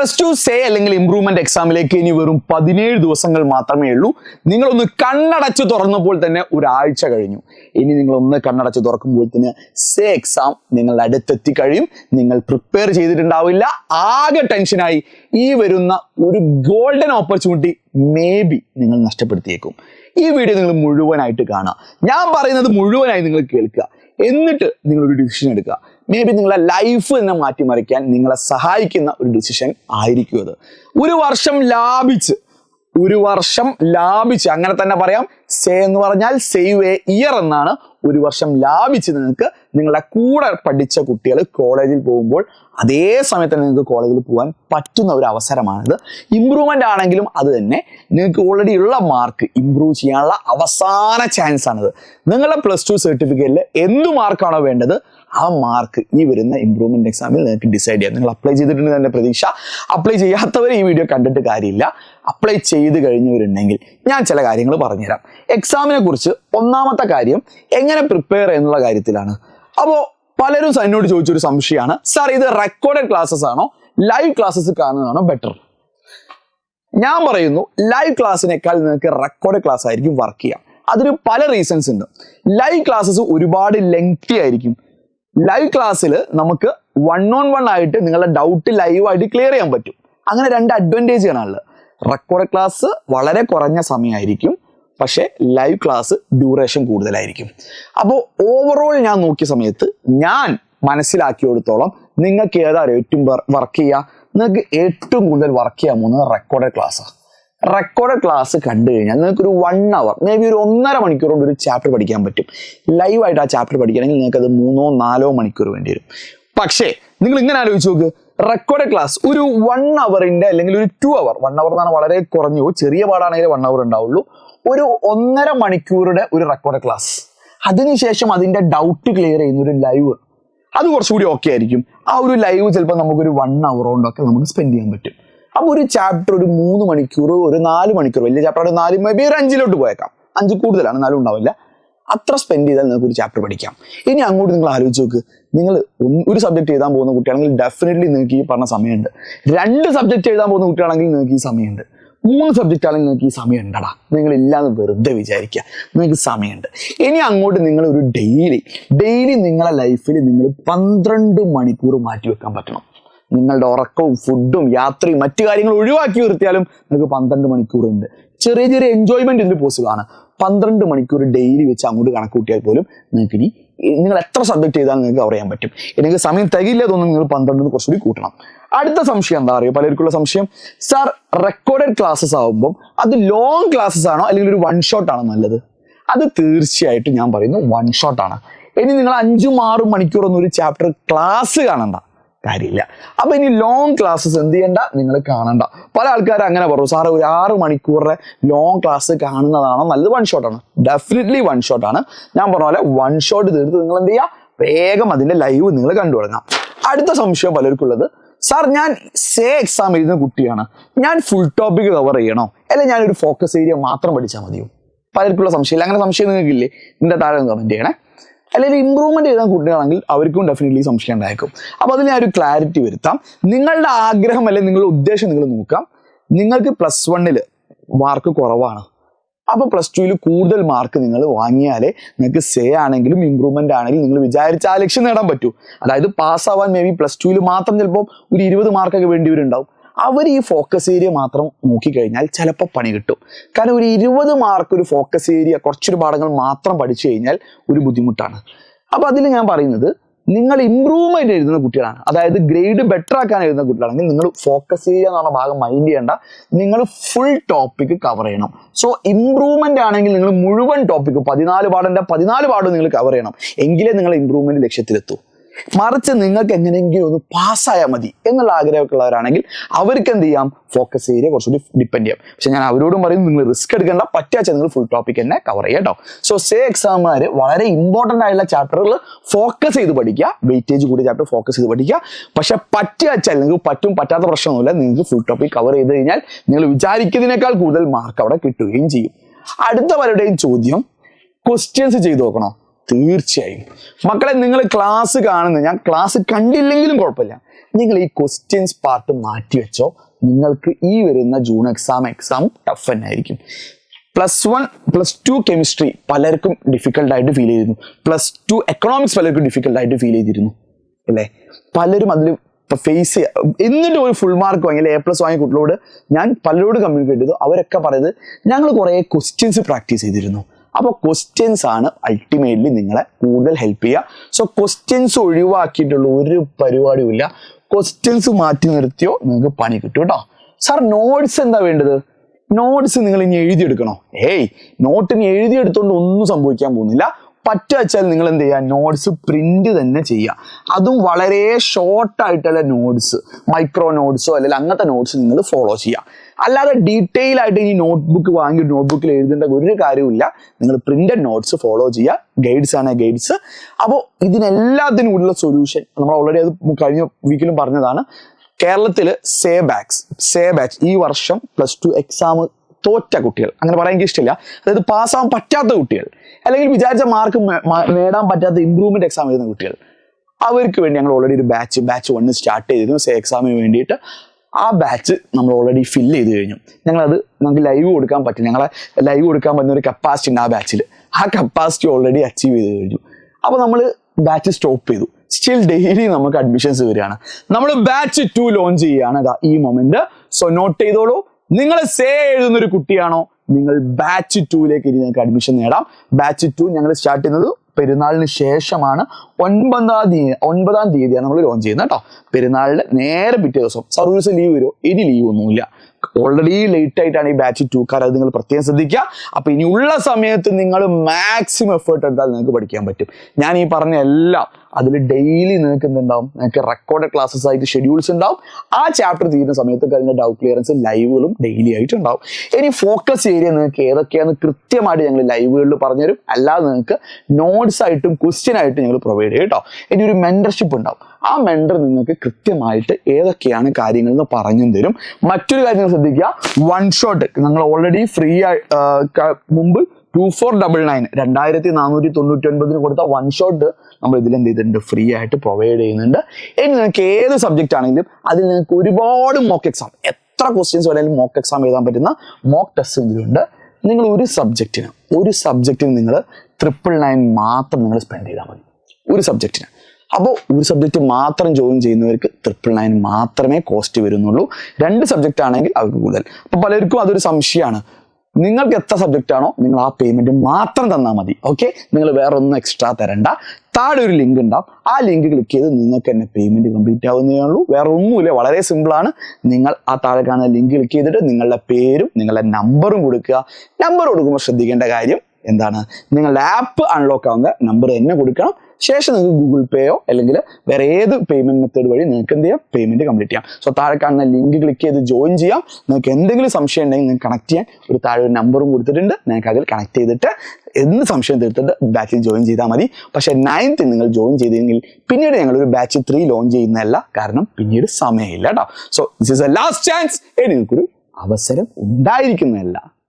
Plus two SAY അല്ലെങ്കിൽ improvement എക്സാമിലേക്ക് ഇനി വെറും പതിനേഴ് ദിവസങ്ങൾ മാത്രമേ ഉള്ളൂ. നിങ്ങളൊന്ന് കണ്ണടച്ച് തുറന്നപ്പോൾ തന്നെ ഒരാഴ്ച കഴിഞ്ഞു. ഇനി നിങ്ങൾ ഒന്ന് കണ്ണടച്ച് തുറക്കുമ്പോൾ തന്നെ സേ എക്സാം നിങ്ങളുടെ അടുത്തെത്തി കഴിയും. നിങ്ങൾ പ്രിപ്പയർ ചെയ്തിട്ടുണ്ടാവില്ല. ആകെ ടെൻഷനായി ഈ വരുന്ന ഒരു ഗോൾഡൻ ഓപ്പർച്യൂണിറ്റി മേ ബി നിങ്ങൾ നഷ്ടപ്പെടുത്തിയേക്കും. ഈ വീഡിയോ നിങ്ങൾ മുഴുവനായിട്ട് കാണുക. ഞാൻ പറയുന്നത് മുഴുവനായി നിങ്ങൾ കേൾക്കുക. എന്നിട്ട് നിങ്ങളൊരു ഡിസിഷൻ എടുക്കുക. മേ ബി നിങ്ങളെ ലൈഫ് തന്നെ മാറ്റിമറിക്കാൻ നിങ്ങളെ സഹായിക്കുന്ന ഒരു ഡിസിഷൻ ആയിരിക്കും അത്. ഒരു വർഷം ലാഭിച്ച് ഒരു വർഷം ലാഭിച്ച് അങ്ങനെ തന്നെ പറയാം സേ എന്ന് പറഞ്ഞാൽ സേവ് എ ഇയർ എന്നാണ് ഒരു വർഷം ലാഭിച്ച് നിങ്ങൾക്ക് നിങ്ങളുടെ കൂടെ പഠിച്ച കുട്ടികൾ കോളേജിൽ പോകുമ്പോൾ അതേ സമയത്ത് നിങ്ങൾക്ക് കോളേജിൽ പോകാൻ പറ്റുന്ന ഒരു അവസരമാണിത്. ഇമ്പ്രൂവ്മെന്റ് ആണെങ്കിലും അത് തന്നെ നിങ്ങൾക്ക് ഓൾറെഡി ഉള്ള മാർക്ക് ഇമ്പ്രൂവ് ചെയ്യാനുള്ള അവസാന ചാൻസ് ആണിത്. നിങ്ങളുടെ പ്ലസ് ടു സർട്ടിഫിക്കറ്റിൽ എന്ത് മാർക്കാണോ വേണ്ടത് ആ മാർക്ക് ഈ വരുന്ന ഇമ്പ്രൂവ്മെന്റ് എക്സാമിൽ നിങ്ങൾക്ക് ഡിസൈഡ് ചെയ്യാം. നിങ്ങൾ അപ്ലൈ ചെയ്തിട്ടുണ്ട് തന്നെ പ്രതീക്ഷ. അപ്ലൈ ചെയ്യാത്തവർ ഈ വീഡിയോ കണ്ടിട്ട് കാര്യമില്ല. അപ്ലൈ ചെയ്ത് കഴിഞ്ഞവരുണ്ടെങ്കിൽ ഞാൻ ചില കാര്യങ്ങൾ പറഞ്ഞുതരാം. എക്സാമിനെ കുറിച്ച് ഒന്നാമത്തെ കാര്യം എങ്ങനെ പ്രിപ്പയർ എന്നുള്ള കാര്യത്തിലാണ്. അപ്പോൾ പലരും എന്നോട് ചോദിച്ചൊരു സംശയമാണ്. സാർ ഇത് റെക്കോർഡഡ് ക്ലാസ്സസ് ആണോ? ലൈവ് ക്ലാസ്സസ് കാണുന്നതാണോ ബെറ്റർ ഞാൻ പറയുന്നു ലൈവ് ക്ലാസ്സിനേക്കാൾ നിങ്ങൾക്ക് റെക്കോർഡ് ക്ലാസ് ആയിരിക്കും വർക്ക് ചെയ്യാം. അതിന് പല റീസൺസ് ഉണ്ട്. ലൈവ് ക്ലാസ്സസ് ഒരുപാട് ലെങ്തി ആയിരിക്കും. ലൈവ് ക്ലാസ്സിൽ നമുക്ക് വൺ ഓൺ വൺ ആയിട്ട് നിങ്ങളുടെ ഡൗട്ട് ലൈവ് ആയിട്ട് ക്ലിയർ ചെയ്യാൻ പറ്റും. അങ്ങനെ രണ്ട് അഡ്വാന്റേജ് ആണുള്ളത്. റെക്കോർഡ് ക്ലാസ് വളരെ കുറഞ്ഞ സമയമായിരിക്കും. പക്ഷേ ലൈവ് ക്ലാസ് ഡ്യൂറേഷൻ കൂടുതലായിരിക്കും. അപ്പോൾ ഓവറോൾ ഞാൻ നോക്കിയ സമയത്ത് ഞാൻ മനസ്സിലാക്കിയെടുത്തോളം നിങ്ങൾക്ക് ഏതാ ഏറ്റവും വർക്ക് ചെയ്യുക നിങ്ങൾക്ക് ഏറ്റവും കൂടുതൽ വർക്ക് ചെയ്യാൻ പോകുന്നത് റെക്കോർഡ് ക്ലാസ്സാണ് റെക്കോർഡഡ് ക്ലാസ് കണ്ടു കഴിഞ്ഞാൽ നിങ്ങൾക്ക് ഒരു വൺ അവർ മേ ബി ഒരു ഒന്നര മണിക്കൂർ കൊണ്ട് ഒരു ചാപ്റ്റർ പഠിക്കാൻ പറ്റും. ലൈവായിട്ട് ആ ചാപ്റ്റർ പഠിക്കണമെങ്കിൽ നിങ്ങൾക്ക് അത് മൂന്നോ നാലോ മണിക്കൂർ വേണ്ടി വരും. പക്ഷേ നിങ്ങൾ ഇങ്ങനെ ആലോചിച്ച് നോക്ക്. റെക്കോർഡ് ക്ലാസ് ഒരു വൺ അവറിന്റെ അല്ലെങ്കിൽ ഒരു ടു അവർ വൺ അവർ എന്നാണ് വളരെ കുറഞ്ഞു. ചെറിയ പാടാണെങ്കിൽ വൺ അവർ ഉണ്ടാവുള്ളൂ. ഒരു ഒന്നര മണിക്കൂറുടെ ഒരു റെക്കോർഡ് ക്ലാസ് അതിനുശേഷം അതിന്റെ ഡൗട്ട് ക്ലിയർ ചെയ്യുന്ന ഒരു ലൈവ് അത് കുറച്ചുകൂടി ഓക്കെ ആയിരിക്കും. ആ ഒരു ലൈവ് ചിലപ്പോൾ നമുക്കൊരു വൺ അവറോണ്ടൊക്കെ നമുക്ക് സ്പെൻഡ് ചെയ്യാൻ പറ്റും. അപ്പോൾ ഒരു ചാപ്റ്റർ ഒരു മൂന്ന് മണിക്കൂർ ഒരു നാല് മണിക്കൂർ വലിയ ചാപ്റ്റർ നാല് മേ ബി ഒരു അഞ്ചിലോട്ട് പോയേക്കാം. അഞ്ച് കൂടുതലാണ് നാലും ഉണ്ടാവില്ല. അത്ര സ്പെൻഡ് ചെയ്താൽ നിങ്ങൾക്ക് ഒരു ചാപ്റ്റർ പഠിക്കാം. ഇനി അങ്ങോട്ട് നിങ്ങൾ ആലോചിച്ച് നോക്ക്. നിങ്ങൾ ഒരു സബ്ജക്ട് എഴുതാൻ പോകുന്ന കുട്ടിയാണെങ്കിൽ ഡെഫിനറ്റ്ലി നിങ്ങൾക്ക് ഈ പറഞ്ഞ സമയമുണ്ട്. രണ്ട് സബ്ജക്ട് എഴുതാൻ പോകുന്ന കുട്ടിയാണെങ്കിൽ നിങ്ങൾക്ക് ഈ സമയമുണ്ട്. മൂന്ന് സബ്ജക്റ്റ് ആണെങ്കിൽ നിങ്ങൾക്ക് ഈ സമയം ഉണ്ടടാ നിങ്ങൾ ഇല്ലാന്ന് വെറുതെ വിചാരിക്കുക. നിങ്ങൾക്ക് സമയമുണ്ട്. ഇനി അങ്ങോട്ട് നിങ്ങൾ ഒരു ഡെയിലി ഡെയിലി നിങ്ങളെ ലൈഫിൽ നിങ്ങൾ പന്ത്രണ്ട് മണിക്കൂർ മാറ്റി വെക്കാൻ പറ്റണം. നിങ്ങളുടെ ഉറക്കവും ഫുഡും യാത്രയും മറ്റു കാര്യങ്ങൾ ഒഴിവാക്കി നിർത്തിയാലും നിങ്ങൾക്ക് പന്ത്രണ്ട് മണിക്കൂർ ഉണ്ട്. ചെറിയ ചെറിയ എൻജോയ്മെന്റ് ഇതിൽ പോസിബിൾ ആണ്. പന്ത്രണ്ട് മണിക്കൂർ ഡെയിലി വെച്ച് അങ്ങോട്ട് കണക്ക് കൂട്ടിയാൽ പോലും നിങ്ങൾക്ക് ഇനി നിങ്ങൾ എത്ര സബ്ജക്ട് ചെയ്താൽ നിങ്ങൾക്ക് കവർ ചെയ്യാൻ പറ്റും. എനിക്ക് സമയം തികയില്ല തോന്നുന്നു നിങ്ങൾ പന്ത്രണ്ടിന് കുറച്ചുകൂടി കൂട്ടണം. അടുത്ത സംശയം എന്താ അറിയോ? പലർക്കുള്ള സംശയം സാർ റെക്കോർഡഡ് ക്ലാസ്സസ് ആകുമ്പോൾ അത് ലോങ് ക്ലാസ്സസ് ആണോ അല്ലെങ്കിൽ ഒരു വൺ ഷോട്ട് ആണോ നല്ലത്? അത് തീർച്ചയായിട്ടും ഞാൻ പറയുന്നു വൺ ഷോട്ട് ആണ്. ഇനി നിങ്ങൾ അഞ്ചും ആറും മണിക്കൂറൊന്നും ഒരു ചാപ്റ്റർ ക്ലാസ് കാണണ്ട. കാര്യമില്ല. അപ്പൊ ഇനി ലോങ് ക്ലാസ്സസ് എന്ത് ചെയ്യണ്ട? നിങ്ങൾ കാണണ്ട. പല ആൾക്കാരും അങ്ങനെ പറഞ്ഞു സാറ് ഒരു ആറ് മണിക്കൂറിന്റെ ലോങ് ക്ലാസ് കാണുന്നതാണോ നല്ലത്. വൺ ഷോട്ട് ആണ്. ഡെഫിനറ്റ്ലി വൺ ഷോട്ട് ആണ്. ഞാൻ പറഞ്ഞ പോലെ വൺ ഷോട്ട് തീർത്ത് നിങ്ങൾ എന്ത് ചെയ്യുക വേഗം അതിന്റെ ലൈവ് നിങ്ങൾ കണ്ടു തുടങ്ങാം. അടുത്ത സംശയം പലർക്കുള്ളത് സാർ ഞാൻ സേ എക്സാം എഴുതുന്ന കുട്ടിയാണ്. ഞാൻ ഫുൾ ടോപ്പിക് കവർ ചെയ്യണോ? അല്ലെ ഞാനൊരു ഫോക്കസ് ഏരിയ മാത്രം പഠിച്ചാൽ മതിയോ? പലർക്കുള്ള സംശയമില്ല. അങ്ങനെ സംശയം നിങ്ങൾക്കില്ലേ? നിന്റെ താഴെ കമന്റ് ചെയ്യണേ. അല്ലെങ്കിൽ ഇമ്പ്രൂവ്മെന്റ് ചെയ്താൽ കുട്ടികളാണെങ്കിൽ അവർക്കും ഡെഫിനറ്റ്ലി സംശയം ഉണ്ടായേക്കും. അപ്പോൾ അതിന് ഒരു ക്ലാരിറ്റി വരുത്താം. നിങ്ങളുടെ ആഗ്രഹം അല്ലെങ്കിൽ നിങ്ങളുടെ ഉദ്ദേശം നിങ്ങൾ നോക്കാം. നിങ്ങൾക്ക് പ്ലസ് വണ്ണിൽ മാർക്ക് കുറവാണ്. അപ്പൊ പ്ലസ് ടുവിൽ കൂടുതൽ മാർക്ക് നിങ്ങൾ വാങ്ങിയാലേ നിങ്ങൾക്ക് സേ ആണെങ്കിലും ഇമ്പ്രൂവ്മെന്റ് ആണെങ്കിലും നിങ്ങൾ വിചാരിച്ച ആ ലക്ഷ്യം നേടാൻ പറ്റൂ. അതായത് പാസ്സാവാൻ മേ ബി പ്ലസ് ടുവിൽ മാത്രം ചിലപ്പോൾ ഒരു ഇരുപത് മാർക്കൊക്കെ വേണ്ടിവരുണ്ടാവും. അവർ ഈ ഫോക്കസ് ഏരിയ മാത്രം നോക്കിക്കഴിഞ്ഞാൽ ചിലപ്പോൾ പണി കിട്ടും. കാരണം ഒരു ഇരുപത് മാർക്ക് ഒരു ഫോക്കസ് ഏരിയ കുറച്ചൊരു പാഠങ്ങൾ മാത്രം പഠിച്ചു കഴിഞ്ഞാൽ ഒരു ബുദ്ധിമുട്ടാണ്. അപ്പോൾ അതിൽ ഞാൻ പറയുന്നത് നിങ്ങൾ ഇമ്പ്രൂവ്മെന്റ് എഴുതുന്ന കുട്ടികളാണ്. അതായത് ഗ്രേഡ് ബെറ്റർ ആക്കാൻ എഴുതുന്ന കുട്ടികളാണെങ്കിൽ നിങ്ങൾ ഫോക്കസ് ചെയ്യുക എന്നുള്ള ഭാഗം മൈൻഡ് ചെയ്യേണ്ട. നിങ്ങൾ ഫുൾ ടോപ്പിക് കവർ ചെയ്യണം. സോ ഇമ്പ്രൂവ്മെന്റ് ആണെങ്കിൽ നിങ്ങൾ മുഴുവൻ ടോപ്പിക്ക് പതിനാല് പാഠന്റെ പതിനാല് പാടും നിങ്ങൾ കവർ ചെയ്യണം. എങ്കിലേ നിങ്ങൾ ഇമ്പ്രൂവ്മെന്റ് ലക്ഷ്യത്തിലെത്തൂ. മറിച്ച് നിങ്ങൾക്ക് എങ്ങനെയെങ്കിലും ഒന്ന് പാസ്സായാൽ മതി എന്നുള്ള ആഗ്രഹമൊക്കെ ഉള്ളവരാണെങ്കിൽ അവർക്ക് എന്ത് ചെയ്യാം? ഫോക്കസ് ഏരിയ കുറച്ചുകൂടി ഡിപ്പെൻഡ് ചെയ്യാം. പക്ഷെ ഞാൻ അവരോടും പറയും നിങ്ങൾ റിസ്ക് എടുക്കേണ്ട. പറ്റാച്ച നിങ്ങൾ ഫുൾ ടോപ്പിക് തന്നെ കവർ ചെയ്യാം കേട്ടോ സോ സേ എക്സാമുകാർ വളരെ ഇമ്പോർട്ടന്റ് ആയിട്ടുള്ള ചാപ്റ്ററുകൾ ഫോക്കസ് ചെയ്ത് പഠിക്കുക. വെയിറ്റേജ് കൂടിയ ചാപ്റ്റർ ഫോക്കസ് ചെയ്ത് പഠിക്കുക. പക്ഷെ പറ്റുകച്ചാൽ നിങ്ങൾക്ക് പറ്റും പറ്റാത്ത പ്രശ്നമൊന്നുമില്ല നിങ്ങൾക്ക് ഫുൾ ടോപ്പിക് കവർ ചെയ്ത് കഴിഞ്ഞാൽ നിങ്ങൾ വിചാരിക്കുന്നതിനേക്കാൾ കൂടുതൽ മാർക്ക് അവിടെ കിട്ടുകയും ചെയ്യും. അടുത്ത പലരുടെയും ചോദ്യം ക്വസ്റ്റ്യൻസ് ചെയ്തു നോക്കണോ? തീർച്ചയായും. മക്കളെ നിങ്ങൾ ക്ലാസ് കാണുന്നത് ഞാൻ ക്ലാസ് കണ്ടില്ലെങ്കിലും കുഴപ്പമില്ല. നിങ്ങൾ ഈ ക്വസ്റ്റ്യൻസ് പാർട്ട് മാറ്റി വെച്ചോ. നിങ്ങൾക്ക് ഈ വരുന്ന ജൂൺ എക്സാം എക്സാം ടഫ് തന്നെ ആയിരിക്കും. Plus one plus two chemistry പലർക്കും ഡിഫിക്കൽട്ട് ആയിട്ട് ഫീൽ ചെയ്തിരുന്നു. പ്ലസ് ടു എക്കണോമിക്സ് പലർക്കും ഡിഫിക്കൽട്ട് ആയിട്ട് ഫീൽ ചെയ്തിരുന്നു. അല്ലേ? പലരും അതിൽ ഫേസ് ചെയ്യുക എന്നിട്ട് ഒരു ഫുൾ മാർക്ക് വാങ്ങി എ പ്ലസ് വാങ്ങിയ കുട്ടികളോട് ഞാൻ പലരോട് കമ്മ്യൂണിക്കേറ്റ് ചെയ്തു. അവരൊക്കെ പറയുന്നത് ഞങ്ങൾ കുറേ ക്വസ്റ്റ്യൻസ് പ്രാക്ടീസ് ചെയ്തിരുന്നു. അപ്പോൾ ക്വസ്റ്റ്യൻസ് ആണ് അൾട്ടിമേറ്റ്ലി നിങ്ങളെ കൂടുതൽ ഹെൽപ്പ് ചെയ്യുക. സോ ക്വസ്റ്റ്യൻസ് ഒഴിവാക്കിയിട്ടുള്ള ഒരു പരിപാടിയുമില്ല ക്വസ്റ്റ്യൻസ് മാറ്റി നിർത്തിയോ നിങ്ങൾക്ക് പണി കിട്ടും കേട്ടോ സാർ നോട്ട്സ് എന്താ വേണ്ടത്? നോട്ട്സ് നിങ്ങൾ ഇനി എഴുതിയെടുക്കണോ? ഏയ് നോട്ടിന് എഴുതിയെടുത്തുകൊണ്ട് ഒന്നും സംഭവിക്കാൻ പോകുന്നില്ല. പറ്റുവച്ചാൽ നിങ്ങൾ എന്ത് ചെയ്യുക? നോട്ട്സ് പ്രിന്റ് തന്നെ ചെയ്യുക. അതും വളരെ ഷോർട്ട് ആയിട്ടുള്ള നോട്ട്സ് മൈക്രോ നോട്ട്സോ അല്ലെങ്കിൽ അങ്ങനത്തെ നോട്ട്സ് നിങ്ങൾ ഫോളോ ചെയ്യുക. അല്ലാതെ ഡീറ്റെയിൽ ആയിട്ട് ഇനി നോട്ട്ബുക്ക് വാങ്ങി നോട്ട്ബുക്കിൽ എഴുതേണ്ട ഒരു കാര്യമില്ല നിങ്ങൾ പ്രിന്റഡ് നോട്ട്സ് ഫോളോ ചെയ്യുക. ഗൈഡ്സ് ആണ് ഗൈഡ്സ് അപ്പോൾ ഇതിനെല്ലാത്തിനും ഉള്ള സൊല്യൂഷൻ നമ്മൾ ഓൾറെഡി അത് കഴിഞ്ഞ വീക്കിലും പറഞ്ഞതാണ്. കേരളത്തിൽ സേ ബാക്സ് സേ ബാക്സ് ഈ വർഷം പ്ലസ് ടു എക്സാം തോറ്റ കുട്ടികൾ. അങ്ങനെ പറയാൻ എനിക്ക് ഇഷ്ടമില്ല. അതായത് പാസ്സാവാൻ പറ്റാത്ത കുട്ടികൾ. അല്ലെങ്കിൽ വിചാരിച്ച മാർക്ക് നേടാൻ പറ്റാത്ത ഇമ്പ്രൂവ്മെന്റ് എക്സാം എഴുതുന്ന കുട്ടികൾ. അവർക്ക് വേണ്ടി ഞങ്ങൾ ഓൾറെഡി ഒരു ബാച്ച് ബാച്ച് വണ്ണ് സ്റ്റാർട്ട് ചെയ്തിരുന്നു. സേ എക്സാമിന് വേണ്ടിയിട്ട്. ആ ബാച്ച് നമ്മൾ ഓൾറെഡി ഫില്ല് ചെയ്ത് കഴിഞ്ഞു. ഞങ്ങളത് നമുക്ക് ലൈവ് കൊടുക്കാൻ പറ്റും. ഞങ്ങളെ ലൈവ് കൊടുക്കാൻ പറ്റുന്ന ഒരു കപ്പാസിറ്റി ഉണ്ട് ആ ബാച്ചിൽ ആ കപ്പാസിറ്റി ഓൾറെഡി അച്ചീവ് ചെയ്ത് കഴിഞ്ഞു. അപ്പോൾ നമ്മൾ ബാച്ച് സ്റ്റോപ്പ് ചെയ്തു. സ്റ്റിൽ ഡെയിലി നമുക്ക് അഡ്മിഷൻസ് വരികയാണ്. നമ്മൾ ബാച്ച് ടു ലോഞ്ച് ചെയ്യുകയാണ്. അതാ ഈ മൊമെന്റ് സോ നോട്ട് ചെയ്തോളൂ. നിങ്ങൾ സേ എഴുതുന്ന ഒരു കുട്ടിയാണോ? നിങ്ങൾ ബാച്ച് ടൂയിലേക്ക് ഇനി നിങ്ങൾക്ക് അഡ്മിഷൻ നേടാം. ബാച്ച് ടു ഞങ്ങൾ സ്റ്റാർട്ട് ചെയ്യുന്നത് പെരുന്നാളിന് ശേഷമാണ് ഒൻപതാം തീയതി ഒൻപതാം തീയതിയാണ് നമ്മൾ ലോഞ്ച് ചെയ്യുന്നത് കേട്ടോ. പെരുന്നാളിന് നേരെ പിറ്റേ ദിവസം സർവീസ് ലീവ് വരുമോ ഇനി ലീവ് ഒന്നുമില്ല. ഓൾറെഡി ലേറ്റ് ആയിട്ടാണ് ഈ ബാച്ച് ടു കാർ അത് നിങ്ങൾ പ്രത്യേകം ശ്രദ്ധിക്കുക. അപ്പൊ ഇനിയുള്ള സമയത്ത് നിങ്ങൾ മാക്സിമം എഫേർട്ട് എടുത്താൽ നിങ്ങൾക്ക് പഠിക്കാൻ പറ്റും. ഞാൻ ഈ പറഞ്ഞ എല്ലാം അതിൽ ഡെയിലി നിങ്ങൾക്ക് എന്തുണ്ടാവും? നിങ്ങൾക്ക് റെക്കോർഡഡ് ക്ലാസ്സസ് ആയിട്ട് ഷെഡ്യൂൾസ് ഉണ്ടാവും. ആ ചാപ്റ്റർ തീരുന്ന സമയത്ത് കഴിഞ്ഞ ഡൗട്ട് ക്ലിയറൻസ് ലൈവുകളും ഡെയിലി ആയിട്ട് ഉണ്ടാവും. ഇനി ഫോക്കസ് ഏരിയ നിങ്ങൾക്ക് ഏതൊക്കെയാണെന്ന് കൃത്യമായിട്ട് ഞങ്ങൾ ലൈവുകളിൽ പറഞ്ഞുതരും. അല്ലാതെ നിങ്ങൾക്ക് നോട്ട്സ് ആയിട്ടും ക്വസ്റ്റ്യൻ ആയിട്ടും ഞങ്ങൾ പ്രൊവൈഡ് ചെയ്യും കേട്ടോ. ഇനി ഒരു മെന്റർഷിപ്പ് ഉണ്ടാവും. ആ മെൻഡർ നിങ്ങൾക്ക് കൃത്യമായിട്ട് ഏതൊക്കെയാണ് കാര്യങ്ങൾ എന്ന് പറഞ്ഞും തരും. മറ്റൊരു കാര്യം ശ്രദ്ധിക്കുക. വൺ ഷോട്ട് നിങ്ങൾ ഓൾറെഡി ഫ്രീ മുമ്പ് ടു ഫോർ ഡബിൾ നയൻ രണ്ടായിരത്തി നാനൂറ്റി തൊണ്ണൂറ്റി ഒൻപതിന് കൊടുത്ത വൺ ഷോട്ട് നമ്മൾ ഇതിൽ എന്ത് ചെയ്തിട്ടുണ്ട്? ഫ്രീ ആയിട്ട് പ്രൊവൈഡ് ചെയ്യുന്നുണ്ട്. ഇനി നിങ്ങൾക്ക് ഏത് സബ്ജക്റ്റ് ആണെങ്കിലും അതിൽ നിങ്ങൾക്ക് ഒരുപാട് മോക്ക് എക്സാം എത്ര ക്വസ്റ്റ്യൻസ് വേണമെങ്കിലും മോക്ക് എക്സാം എഴുതാൻ പറ്റുന്ന മോക്ക് ടെസ്റ്റ് ഇതിലുണ്ട്. നിങ്ങൾ ഒരു സബ്ജക്റ്റിന് ഒരു സബ്ജക്റ്റിന് നിങ്ങൾ ട്രിപ്പിൾ നയൻ മാത്രം നിങ്ങൾ സ്പെൻഡ് ചെയ്താൽ മതി. ഒരു സബ്ജക്റ്റിന് അപ്പോൾ ഒരു സബ്ജക്റ്റ് മാത്രം ജോയിൻ ചെയ്യുന്നവർക്ക് ട്രിപ്പിൾ നയൻ മാത്രമേ കോസ്റ്റ് വരുന്നുള്ളൂ. രണ്ട് സബ്ജക്റ്റ് ആണെങ്കിൽ അവർക്ക് കൂടുതൽ. അപ്പോൾ പലർക്കും അതൊരു സംശയമാണ്. നിങ്ങൾക്ക് എത്ര സബ്ജക്റ്റ് ആണോ നിങ്ങൾ ആ പേയ്മെന്റ് മാത്രം തന്നാൽ മതി. ഓക്കെ നിങ്ങൾ വേറെ ഒന്നും എക്സ്ട്രാ തരണ്ട. താഴെ ഒരു ലിങ്ക് ഉണ്ടാവും. ആ ലിങ്ക് ക്ലിക്ക് ചെയ്ത് നിങ്ങൾക്ക് തന്നെ പേയ്മെന്റ് കംപ്ലീറ്റ് ആവുന്നതേ ഉള്ളൂ. വേറെ ഒന്നുമില്ല. വളരെ സിമ്പിൾ ആണ്. നിങ്ങൾ ആ താഴെ കാണുന്ന ലിങ്ക് ക്ലിക്ക് ചെയ്തിട്ട് നിങ്ങളുടെ പേരും നിങ്ങളുടെ നമ്പറും കൊടുക്കുക. നമ്പർ കൊടുക്കുമ്പോൾ ശ്രദ്ധിക്കേണ്ട കാര്യം എന്താണ്? നിങ്ങളുടെ ആപ്പ് അൺലോക്ക് ആവുന്ന നമ്പർ തന്നെ കൊടുക്കണം. ശേഷം നിങ്ങൾക്ക് ഗൂഗിൾ പേയോ അല്ലെങ്കിൽ വേറെ ഏത് പേയ്മെന്റ് മെത്തേഡ് വഴി നിങ്ങൾക്ക് എന്ത് ചെയ്യാം? പേയ്മെന്റ് കംപ്ലീറ്റ് ചെയ്യാം. സോ താഴെ കാണുന്ന ലിങ്ക് ക്ലിക്ക് ചെയ്ത് ജോയിൻ ചെയ്യാം. നിങ്ങൾക്ക് എന്തെങ്കിലും സംശയം ഉണ്ടെങ്കിൽ നിങ്ങൾക്ക് കണക്ട് ചെയ്യാൻ ഒരു താഴെ ഒരു നമ്പറും കൊടുത്തിട്ടുണ്ട്. നിങ്ങൾക്ക് അതിൽ കണക്ട് ചെയ്തിട്ട് എന്ത് സംശയം തീർത്തിട്ട് ബാച്ചിൽ ജോയിൻ ചെയ്താൽ മതി. പക്ഷേ നയൻത്തിൽ നിങ്ങൾ ജോയിൻ ചെയ്തെങ്കിൽ പിന്നീട് ഞങ്ങൾ ഒരു ബാച്ച് ത്രീ ലോഞ്ച് ചെയ്യുന്നതല്ല. കാരണം പിന്നീട് സമയമില്ല കേട്ടോ so this is a last chance നിങ്ങൾക്കൊരു അവസരം ഉണ്ടായിരിക്കുന്നതല്ല.